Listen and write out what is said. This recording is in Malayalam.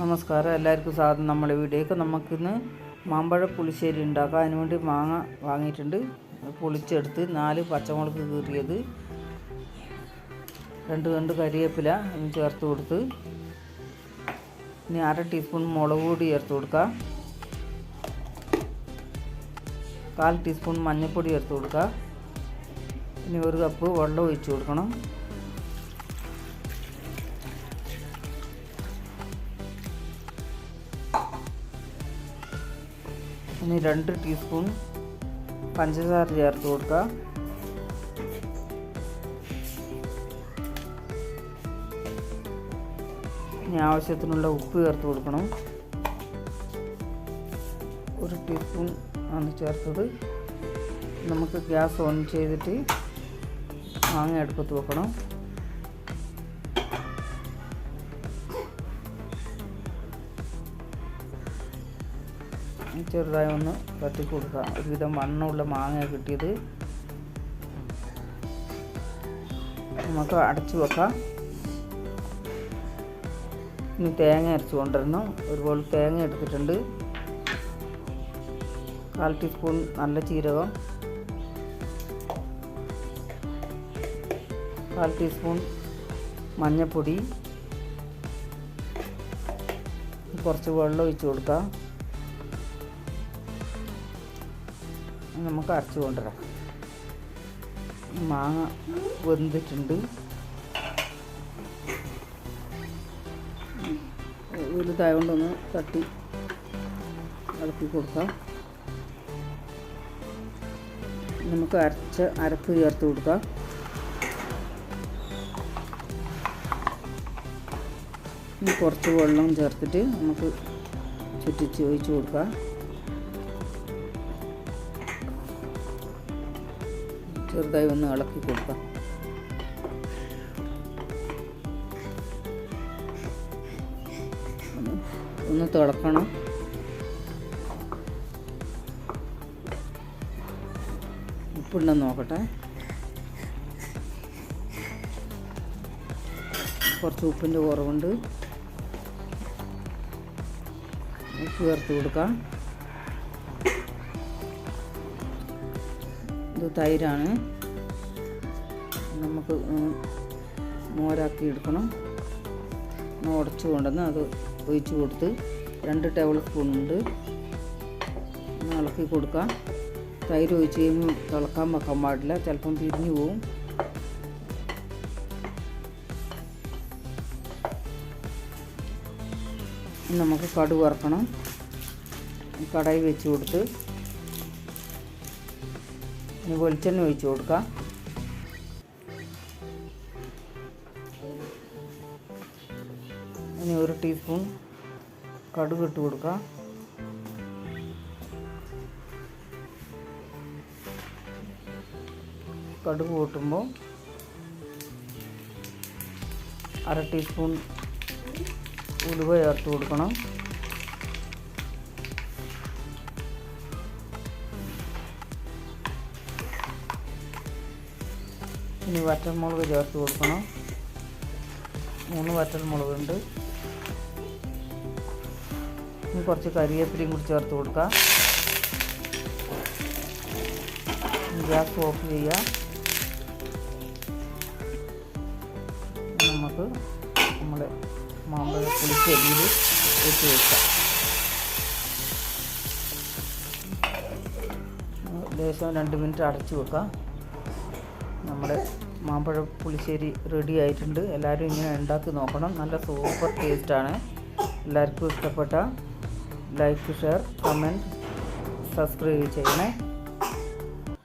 നമസ്കാരം. എല്ലാവർക്കും സാധനം നമ്മളെ വീട്ടിലേക്ക് നമുക്കിന്ന് മാമ്പഴ പുളിശ്ശേരി ഉണ്ടാക്കാം. അതിനുവേണ്ടി മാങ്ങ വാങ്ങിയിട്ടുണ്ട്. പൊളിച്ചെടുത്ത് നാല് പച്ചമുളക് കീറിയത്. രണ്ട് രണ്ട് കരിവേപ്പില ചേർത്ത് കൊടുത്ത്. ഇനി അര ടീസ്പൂൺ മുളക് പൊടി ചേർത്ത് കൊടുക്കുക കാൽ ടീസ്പൂൺ മഞ്ഞൾപ്പൊടി ചേർത്ത് കൊടുക്കുക ഇനി ഒരു കപ്പ് വെള്ളം ഒഴിച്ച് കൊടുക്കണം. ഇനി രണ്ട് ടീസ്പൂൺ പഞ്ചസാര ചേർത്ത് കൊടുക്കുക. ഇനി ആവശ്യത്തിനുള്ള ഉപ്പ് ചേർത്ത് കൊടുക്കണം. ഒരു ടീസ്പൂൺ ആണ് ചേർത്തത്. നമുക്ക് ഗ്യാസ് ഓൺ ചെയ്തിട്ട് മാങ്ങ അടുപ്പത്ത് വെക്കണം. ചെറുതായി ഒന്ന് തട്ടി കൊടുക്കുക ഒരുവിധം മണ്ണുള്ള മാങ്ങ കിട്ടിയത്. നമുക്ക് അടച്ചു വെക്കാം. ഇനി തേങ്ങ അരച്ച് കൊണ്ടുവരണം. ഒരുപോലെ തേങ്ങ എടുത്തിട്ടുണ്ട്. കാൽ ടീസ്പൂൺ നല്ല ജീരകം. കാൽ ടീസ്പൂൺ മഞ്ഞൾപ്പൊടി കുറച്ച് വെള്ളം ഒഴിച്ച് കൊടുക്കാം. നമുക്ക് അരച്ച് കൊണ്ടുവരാം. മാങ്ങ വെന്തിട്ടുണ്ട്. വലുതായതുകൊണ്ടൊന്ന് തട്ടി ഇളക്കി കൊടുക്കാം. നമുക്ക് അരച്ച അരപ്പ് ചേർത്ത് കൊടുക്കാം. ഇനി കുറച്ച് വെള്ളം ചേർത്തിട്ട് നമുക്ക് ചുറ്റിച്ച് ഒഴിച്ച് കൊടുക്കാം. ചെറുതായി ഒന്ന് ഇളക്കി കൊടുക്കാം. ഒന്ന് തിളക്കണം. ഉപ്പുണ്ടെന്ന് നോക്കട്ടെ. കുറച്ച് ഉപ്പിന്റെ കുറവുണ്ട്. ഉപ്പ് ചേർത്ത് കൊടുക്കാം. ഇത് തൈരാണ്. നമുക്ക് മോരാക്കി എടുക്കണം. ഉടച്ച് കൊണ്ടുവന്ന് അത് ഒഴിച്ച് കൊടുത്ത് രണ്ട് ടേബിൾ സ്പൂൺ ഉണ്ട്. ഇളക്കി കൊടുക്കാം. തൈര് ഒഴിച്ച് കഴിയുമ്പോൾ തിളക്കാൻ വെക്കാൻ പാടില്ല. ചിലപ്പം പിരിഞ്ഞു പോവും. നമുക്ക് കടുക് വറക്കണം. കടായി വെച്ച് കൊടുത്ത് ഇനി വെളിച്ചെണ്ണ ഒഴിച്ച് കൊടുക്കാം. ഇനി ഒരു ടീസ്പൂൺ കടുക് ഇട്ട് കൊടുക്കാം. കടുക് കൂട്ടുമ്പോൾ അര ടീസ്പൂൺ ഉലുവ ചേർത്ത് കൊടുക്കണം. ഇനി വറ്റൽമുളക് ചേർത്ത് കൊടുക്കണം. മൂന്ന് വറ്റൽമുളകുണ്ട്. ഇനി കുറച്ച് കറിവേപ്പിലയും കൂടി ചേർത്ത് കൊടുക്കാം. ഗ്യാസ് ഓഫ് ചെയ്യുക. നമുക്ക് നമ്മുടെ മാമ്പഴ പുളിശ്ശേരിയിൽ വെച്ച് വെക്കാം. ലേശം രണ്ട് മിനിറ്റ് അടച്ചു വെക്കാം. നമ്മുടെ മാമ്പഴ പുളിശ്ശേരി റെഡി ആയിട്ടുണ്ട്. എല്ലാവരും ഇങ്ങനെ ഉണ്ടാക്കി നോക്കണം. നല്ല സൂപ്പർ ടേസ്റ്റാണ് എല്ലാവർക്കും ഇഷ്ടപ്പെട്ട ലൈക്ക് ഷെയർ കമന്റ് സബ്സ്ക്രൈബ് ചെയ്യണേ.